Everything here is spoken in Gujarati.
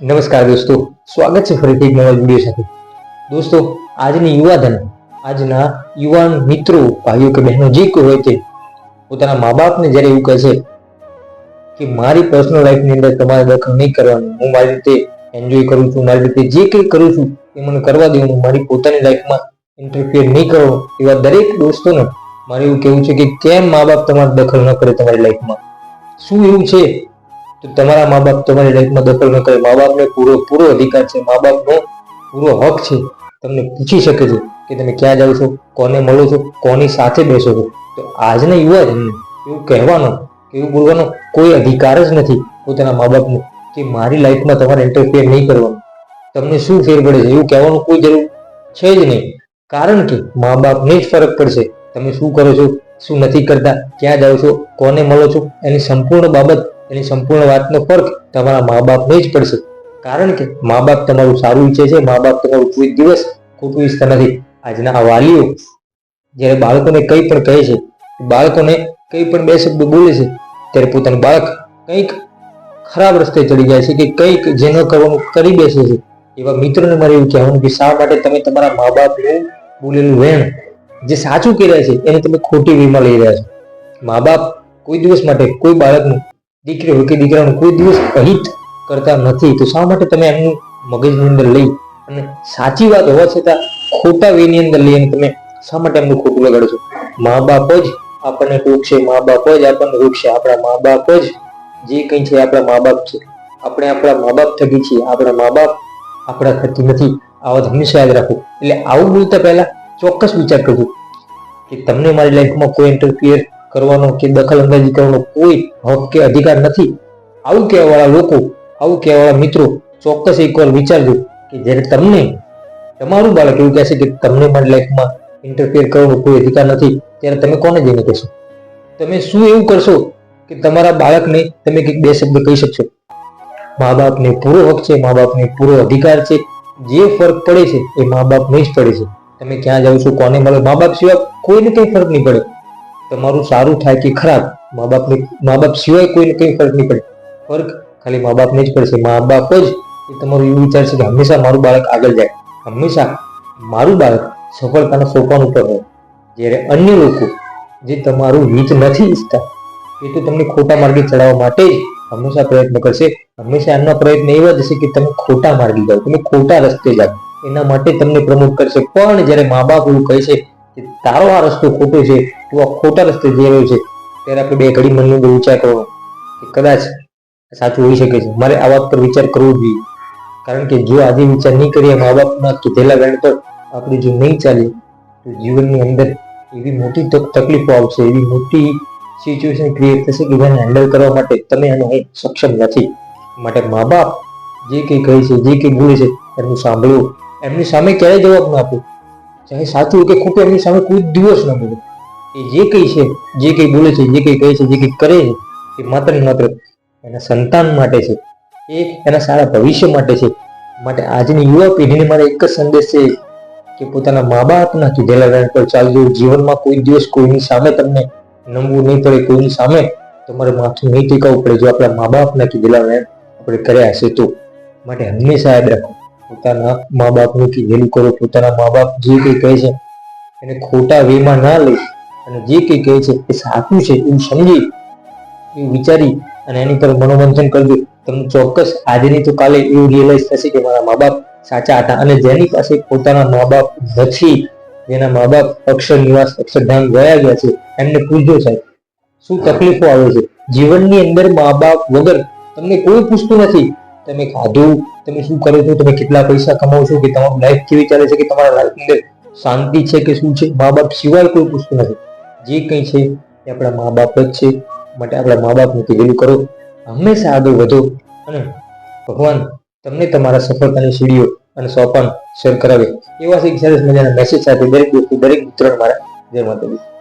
નમસ્કાર દોસ્તો, સ્વાગત છે ફરીથી નવા વીડિયો સાથે. દોસ્તો, આજની યુવાધન, આજના યુવાન મિત્રો, ભાઈઓ કે બહેનો જે કોઈ હોય તે પોતાના મા બાપને જ્યારે એવું કહે કે મારી પર્સનલ લાઈફની અંદર તમારે દખલ નહીં કરવાનું, હું મારી રીતે એન્જોય કરું છું, મારી રીતે જે કંઈ કરું છું એ મને કરવા દેવાનું મારી પોતાની લાઈફમાં ઇન્ટરફિયર નહીં કરો, એવા દરેક દોસ્તોને મારે એવું કહેવું છે કે કેમ મા બાપ તમારે દખલ ન કરે તમારી લાઈફમાં શું એવું છે? તો તમારા મા બાપ તમારી લાઈફમાં દખલ ન કરે. મા બાપને પૂરો પૂરો અધિકાર છે. મા બાપનો પૂરો હક છે. તમને પૂછી શકે છે કે તમે ક્યાં જાઓ છો, કોને મળો છો, કોની સાથે બેસો છો. તો આજના યુવા જનને એવું કહેવાનો, કે એવું બોલવાનો કોઈ અધિકાર જ નથી પોતાના મા બાપને કે મારી લાઈફમાં તમારે ઇન્ટરફિયર નહીં કરવાનું. તમને શું ફેર પડે છે? એવું કહેવાનું કોઈ જરૂર છે જ નહીં. કારણ કે મા બાપને જ ફરક પડશે. તમે શું કરો છો, શું નથી કરતા, ક્યાં જાઓ છો, કોને મળો છો, એની સંપૂર્ણ બાબત એની સંપૂર્ણ વાતનો ફર્ક તમારા મા બાપને જ પડશે. કારણ કે મા બાપ તમારું સારું ઈચ્છે છે મા બાપ તમારું કોઈ દિવસ ખોટું ઈચ્છતા નથી. આજના આ વાલીઓ જ્યારે બાળકોને કંઈ પણ કહે છે, બાળકોને કંઈ પણ બે શબ્દો બોલે છે, ત્યારે પોતાનું બાળક કંઈક ખરાબ રસ્તે ચડી જાય છે કે કંઈક જે ન કરવાનું કરી બેસે છે. એવા મિત્રોને મારે એવું કહેવાનું કે શા માટે તમે તમારા મા બાપનું બોલેલું વેણ જે સાચું કહી રહ્યા છે, એને તમે ખોટી વીમાં લઈ રહ્યા છો. મા બાપ કોઈ દિવસ માટે કોઈ બાળકનું દીકરી હોય કે દીકરાનું કોઈ દિવસ અહિત કરતા નથી, તો શા માટે તમે એમનું મગજની અંદર લઈ અને સાચી વાત હોવા છતાં ખોટા વેની અંદર લઈ અને તમે શા માટે એમનું ખોટું લગાડો છો? મા બાપ જ આપણને ટોકશે મા બાપ જ આપણને રોકશે, આપણા મા બાપ જ જે કંઈ છે આપણા મા બાપ છે. આપણે આપણા મા બાપ થકી છીએ, આપણા મા બાપ આપણા થકી નથી. આ વાત હંમેશા યાદ રાખો. એટલે આવું બોલતા પહેલા ચોક્કસ વિચાર કરજો કે તમને મારી લાઈફમાં કોઈ ઇન્ટરફિયર કરવાનો કે દખલ અંદાજી કરવાનો કોઈ હક કે અધિકાર નથી. આવું કહેવાવાળા લોકો, આવું કહેવાવાળા મિત્રો ચોક્કસ એકવાર વિચારજો કે જ્યારે તમને, તમારું બાળક એવું કહેશે કે તમને મારી લાઈફમાં ઇન્ટરફિયર કરવાનો કોઈ અધિકાર નથી, ત્યારે તમે કોને જઈને કહેશો? તમે શું એવું કરશો કે તમારા બાળકને તમે કંઈક બે શબ્દ કહી શકશો? મા બાપને પૂરો હક છે મા બાપને પૂરો અધિકાર છે. જે ફરક પડે છે એ મા બાપને જ પડે છે. તમે ક્યાં જાઓ છો, કોને મળો? મા બાપ સિવાય કોઈને કંઈ ફરક નહીં પડે. તમારું સારું થાય કે ખરાબ, મા બાપને, મા બાપ સિવાય કોઈને કંઈ ફરક નહીં પડે. ફરક ખાલી મા બાપને જ પડશે. મા બાપ જ એ તમારું એવું વિચાર છે કે હંમેશા મારું બાળક આગળ જાય. હંમેશા મારું બાળક સફળતાના સોપાન ઉપર હોય જ્યારે અન્ય લોકો જે તમારું હિત નથી ઈચ્છતા, એ તો તમને ખોટા માર્ગે ચડાવવા માટે જ હંમેશા પ્રયત્ન કરશે. હંમેશા એમનો પ્રયત્ન એવા જ હશે કે તમે ખોટા માર્ગે જાઓ. તમે ખોટા રસ્તે જાઓ. એના માટે તમને પ્રમોટ કરશે. પણ જ્યારે મા બાપ એવું કહે છે કે તારો આ રસ્તો ખોટો છે, તું આ ખોટા રસ્તે જઈ રહ્યો છે, ત્યારે આપણે બે ઘડી મનનો બહુ વિચાર કરો કે કદાચ સાચું હોઈ શકે છે. મારે આ વાત પર વિચાર કરવો જોઈએ. કારણ કે જો આજે વિચાર નહીં કરીએ, મા બાપના કીધેલા વેણ પર આપણે જો નહીં ચાલીએ તો જીવનની અંદર એવી મોટી તક- તકલીફો આવશે, એવી મોટી સિચ્યુએશન ક્રિએટ થશે કે જેને હેન્ડલ કરવા માટે તમે એનો સક્ષમ નથી. માટે મા બાપ જે કંઈ કહે છે, જે કંઈ બોલે છે, એમનું સાંભળવું એમની સામે ક્યારેય જવાબ ના આપો. ચાહે સાચું કે ખોટું, એમની સામે કોઈ દિવસ ન બોલો. એ જે કંઈ છે, જે કંઈ બોલે છે, જે કંઈ કહે છે, જે કંઈ કરે છે, એ માત્ર ને માત્ર એના સંતાન માટે છે. એ એના સારા ભવિષ્ય માટે છે. માટે આજની યુવા પેઢીને મારે એક જ સંદેશ છે કે પોતાના મા બાપના કીધેલા વેણ પર ચાલજો. જીવનમાં કોઈ દિવસ કોઈની સામે તમને નમવું નહીં પડે, કોઈની સામે તમારે માથું નહીં ટેકાવવું પડે. જો આપણા મા બાપના કીધેલા વેણ આપણે કર્યા હશે તો. માટે હંમેશા યાદ રાખો. પોતાના મા બાપનું કીધેલું કરો, પોતાના મા બાપ જે કંઈ કહે છે, એને ખોટા વેમાં ના લઈ અને જે કંઈ કહે છે, એ સાચું છે, એવું સમજી, એવું વિચારી અને એની પર મનોમંથન કરજો તમને ચોક્કસ આજે નહીં તો કાલે એવું રિયલાઇઝ થશે કે મારા મા બાપ સાચા હતા અને જેની પાસે પોતાના મા બાપ નથી, જેના મા બાપ અક્ષર નિવાસ અક્ષરધામ ગયા ગયા છે, એમને પૂછજો સાહેબ, શું તકલીફો આવે છે? જીવનની અંદર મા બાપ વગર તમને કોઈ પૂછતું નથી. તમે ખાધું તમે શું કરો છો? તમે કેટલા પૈસા કમાવો છો? કે તમારી લાઈફ કેવી ચાલે છે? કે તમારા લાઈફ અંદર શાંતિ છે કે શું છે? મા બાપ સિવાય કોઈ પૂછતું નથી. જે કંઈ છે એ આપણા મા બાપ જ છે. માટે આપણા મા બાપને કીધેલું કરો, હંમેશા આગળ વધો અને ભગવાન તમને તમારા સફળતાની સીડીઓ અને સોપાન શેર કરાવે. એવા એક સરસ મજાના મેસેજ સાથે દરેક દોસ્તો દરેક મિત્રોને મારા જય માતાજી